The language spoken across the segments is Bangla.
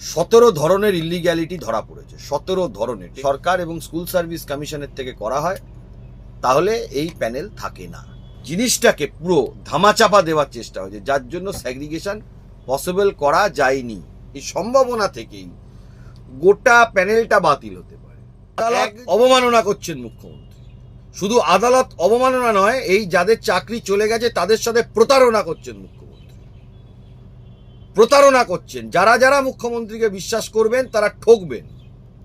সতেরো ধরনের ইলিগ্যালিটি ধরা পড়েছে সতেরো ধরনের। সরকার এবং স্কুল সার্ভিস কমিশনের থেকে করা হয় তাহলে এই প্যানেল থাকে না। জিনিসটাকে পুরো ধামাচাপা দেওয়ার চেষ্টা হয়েছে যার জন্য স্যাগ্রিগেশন পসিবল করা যায়নি। এই সম্ভাবনা থেকেই গোটা প্যানেলটা বাতিল হতে পারে। আদালত অবমাননা করছেন মুখ্যমন্ত্রী। শুধু আদালত অবমাননা নয় এই যাদের চাকরি চলে গেছে তাদের সাথে প্রতারণা করছেন মুখ্যমন্ত্রী। প্রতারণা করছেন। যারা যারা মুখ্যমন্ত্রীকে বিশ্বাস করবেন, তারা ঠকবেন।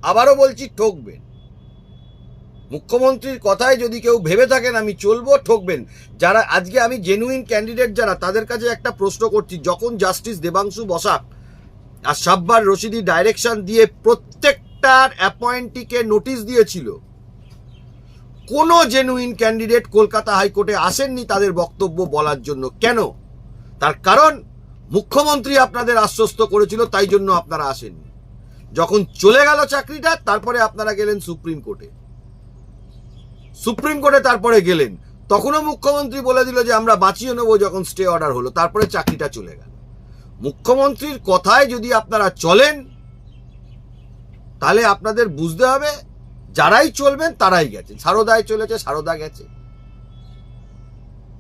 আবারও বলছি, ঠকবেন। মুখ্যমন্ত্রীর কথায় যদি কেউ ভেবে থাকেন, আমি চলবো, ঠকবেন। যারা, আজকে আমি জেনুইন ক্যান্ডিডেট যারা, তাদের কাছে একটা প্রশ্ন করছি, যখন জাস্টিস দেবাংশু বসাক আর সাব্বার রশিদি ডাইরেকশন দিয়ে প্রত্যেকটার অ্যাপয়েন্টিকে নোটিশ দিয়েছিল, কোনো জেনুইন ক্যান্ডিডেট কলকাতা হাইকোর্টে আসেননি তাদের বক্তব্য বলার জন্য। কেন? তার কারণ মুখ্যমন্ত্রী আপনাদের আশ্বস্ত করেছিল, তাই জন্য আপনারা আসেননি। যখন চলে গেল চাকরিটা, তারপরে আপনারা গেলেন সুপ্রিম কোর্টে। সুপ্রিম কোর্টে তারপরে গেলেন। তখনও মুখ্যমন্ত্রী বলে দিল যে, আমরা বাঁচিয়ে নেব যখন স্টে অর্ডার হলো। তারপরে চাকরিটা চলে গেল। মুখ্যমন্ত্রীর কথায় যদি আপনারা চলেন, তাহলে আপনাদের বুঝতে হবে, যারাই চলবেন তারাই গেছে সারদায় চলেছে, সারদা গেছে।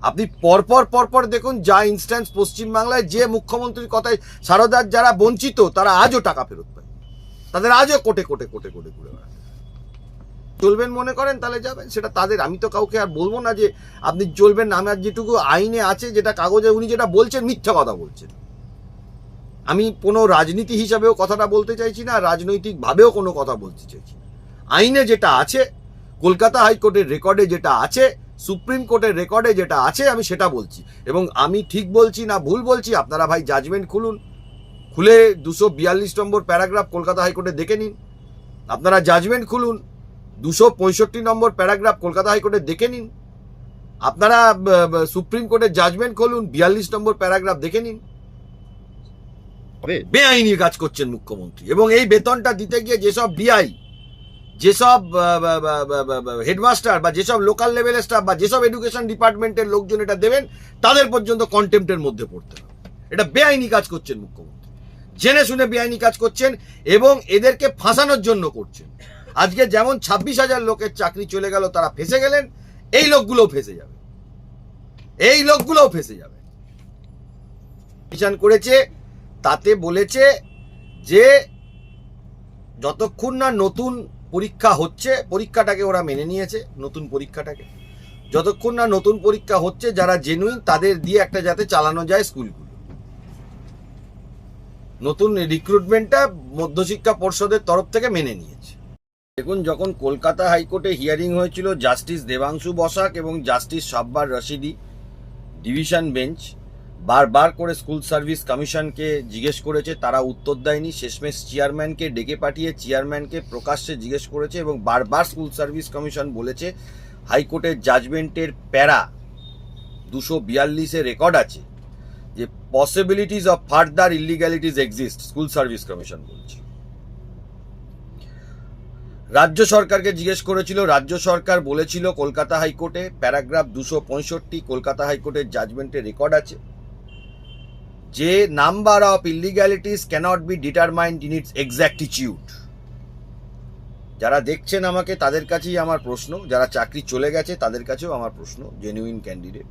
আপনি পরপর পরপর দেখুন যা ইনস্ট্যান্স পশ্চিমবাংলায় যে মুখ্যমন্ত্রীর কথায় সারদার যারা বঞ্চিত, তারা আজও টাকা ফেরত পায়। তাদের আজও কোটে কোটে কোটে কোটে ঘুরে চলবেন মনে করেন, তাহলে যাবেন। সেটা তাদের, আমি তো কাউকে আর বলব না যে আপনি চলবেন না। আমার যেটুকু আইনে আছে, যেটা কাগজে উনি যেটা বলছেন, মিথ্যা কথা বলছেন। আমি কোনো রাজনীতি হিসাবেও কথাটা বলতে চাইছি না, রাজনৈতিকভাবেও কোনো কথা বলতে চাইছি আইনে যেটা আছে, কলকাতা হাইকোর্টের রেকর্ডে যেটা আছে সুপ্রিম কোর্টের রেকর্ডে যেটা আছে, আমি সেটা বলছি। এবং আমি ঠিক বলছি না ভুল বলছি, আপনারা ভাই জাজমেন্ট খুলুন। খুলে দুশো বিয়াল্লিশ নম্বর প্যারাগ্রাফ কলকাতা হাইকোর্টে দেখে নিন। আপনারা জাজমেন্ট খুলুন, দুশো পঁয়ষট্টি নম্বর প্যারাগ্রাফ কলকাতা হাইকোর্টে দেখে নিন। আপনারা সুপ্রিম কোর্টের জাজমেন্ট খুলুন, বিয়াল্লিশ নম্বর প্যারাগ্রাফ দেখে নিন। বেআইনি কাজ করছেন মুখ্যমন্ত্রী। এবং এই বেতনটা দিতে গিয়ে যেসব ডিআই যেসব হেডমাস্টার বা যেসব লোকাল লেভেলের স্টাফ বা যেসব এডুকেশন ডিপার্টমেন্টের লোকজন এটা দেবেন, তাদের পর্যন্ত কন্টেম্পটের মধ্যে পড়তে হবে। এটা বেআইনি কাজ করছেন মুখ্যমন্ত্রী। জেনে শুনে বেআইনি কাজ করছেন এবং এদেরকে ফাঁসানোর জন্য করছেন। আজকে যেমন ছাব্বিশ হাজার লোকের চাকরি চলে গেল, তারা ফেসে গেলেন, এই লোকগুলোও ফেসে যাবে। এই লোকগুলোও ফেসে যাবে। করেছে, তাতে বলেছে যে যতক্ষণ না নতুন পরীক্ষা হচ্ছে, পরীক্ষাটাকে ওরা মেনে নিয়েছে, নতুন পরীক্ষাটাকে। যতক্ষণ না নতুন পরীক্ষা হচ্ছে, যারা জেনুইন তাদের দিয়ে একটা যাতে চালানো যায় স্কুলগুলো। নতুন রিক্রুটমেন্টটা মধ্যশিক্ষা পর্ষদের তরফ থেকে মেনে নিয়েছে। দেখুন, যখন কলকাতা হাইকোর্টে হিয়ারিং হয়েছিল, জাস্টিস দেবাংশু বসাক এবং justice Sabbar Rashidi, division bench বারবার করে স্কুল সার্ভিস কমিশনকে জিজ্ঞেস করেছে, তারা উত্তর দেয়নি। শেষমেশ চেয়ারম্যানকে ডেকে পাঠিয়ে চেয়ারম্যানকে প্রকাশ্যে জিজ্ঞেস করেছে এবং বারবার স্কুল সার্ভিস কমিশন বলেছে হাইকোর্টের জাজমেন্টের প্যারা দুশো বিয়াল্লিশে রেকর্ড আছে যে possibilities of further illegalities exist school service commission বলছে। রাজ্য সরকারকে জিজ্ঞেস করেছিল, রাজ্য সরকার বলেছিল কলকাতা হাইকোর্টে প্যারাগ্রাফ দুশো পঁয়ষট্টি, কলকাতা হাইকোর্টের জাজমেন্টে রেকর্ড আছে। যে number of illegalities cannot be determined in its exactitude যারা দেখছেন আমাকে, তাদের কাছেই আমার প্রশ্ন। যারা চাকরি চলে গেছে, তাদের কাছেও আমার প্রশ্ন জেনুইন ক্যান্ডিডেট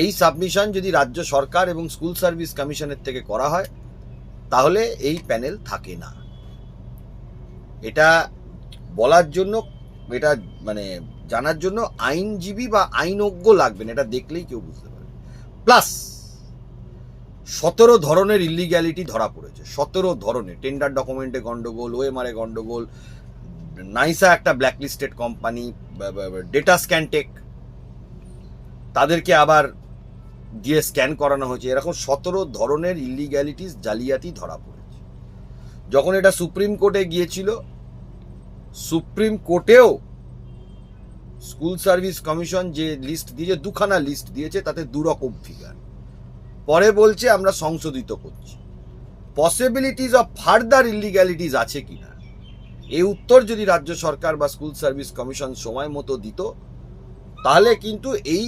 এই সাবমিশন যদি রাজ্য সরকার এবং স্কুল সার্ভিস কমিশনের থেকে করা হয়, তাহলে এই প্যানেল থাকে না। এটা বলার জন্য, এটা মানে জানার জন্য আইনজীবী বা আইনজ্ঞ লাগবেন এটা দেখলেই কেউ বুঝতে পারবে। প্লাস সতেরো ধরনের ইলিগ্যালিটি ধরা পড়েছে। সতেরো ধরনের। টেন্ডার ডকুমেন্টে গন্ডগোল ওএমআরে গন্ডগোল নাইসা একটা ব্ল্যাকলিস্টেড কোম্পানি ডেটা স্ক্যানটেক তাদেরকে আবার দিয়ে স্ক্যান করানো হয়েছে। এরকম সতেরো ধরনের ইলিগ্যালিটিস জালিয়াতি ধরা পড়েছে। যখন এটা সুপ্রিম কোর্টে গিয়েছিল, সুপ্রিম কোর্টেও স্কুল সার্ভিস কমিশন যে লিস্ট দিয়েছে, দুখানা লিস্ট দিয়েছে, তাতে দু রকম ফিগার পরে বলছে আমরা সংশোধিত করছি। পসিবিলিটিস অফ ফার্দার ইলিগ্যালিটিস আছে কিনা? এই উত্তর যদি রাজ্য সরকার বা স্কুল সার্ভিস কমিশন সময় মতো দিত, তাহলে কিন্তু এই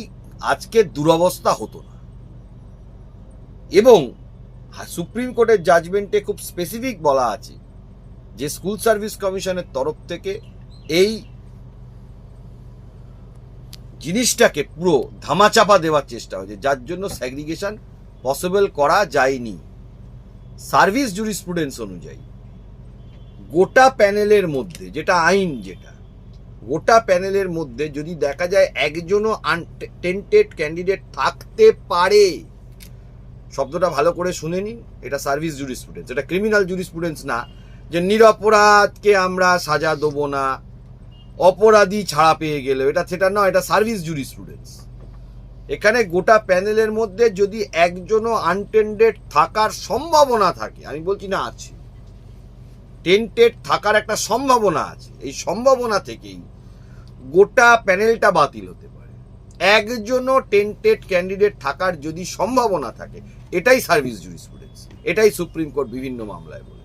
আজকের দুরবস্থা হতো না। এবং সুপ্রিম কোর্টের জাজমেন্টে খুব স্পেসিফিক বলা আছে যে স্কুল সার্ভিস কমিশনের তরফ থেকে এই জিনিসটাকে পুরো ধামাচাপা দেওয়ার চেষ্টা হয়েছে, যার জন্য স্যাগ্রিগেশন পসিবল করা যায়নি। সার্ভিস জুরিসপ্রুডেন্স অনুযায়ী। গোটা প্যানেলের মধ্যে, যেটা আইন যেটা, গোটা প্যানেলের মধ্যে যদি দেখা যায় একজনও আনটেন্টেড ক্যান্ডিডেট থাকতে পারে, শব্দটা ভালো করে শুনে নিন, এটা সার্ভিস জুরিসপ্রুডেন্স এটা ক্রিমিনাল জুরিসপ্রুডেন্স না, যে নিরপরাধকে আমরা সাজা দেবো না, অপরাধী ছাড়া পেয়ে গেল এটা সেটা নয়, এটা সার্ভিস জুরিসপ্রুডেন্স এখানে গোটা প্যানেলের মধ্যে যদি একজনও আনটেন্ডেড থাকার সম্ভাবনা থাকে, আমি বলছি না আছে, টেন্টেড থাকার একটা সম্ভাবনা আছে, এই সম্ভাবনা থেকেই গোটা প্যানেলটা বাতিল হতে পারে। একজনও টেন্টেড ক্যান্ডিডেট থাকার যদি সম্ভাবনা থাকে, এটাই সার্ভিস জুরিসপ্রুডেন্স, এটাই সুপ্রিম কোর্ট বিভিন্ন মামলায় বলেছে।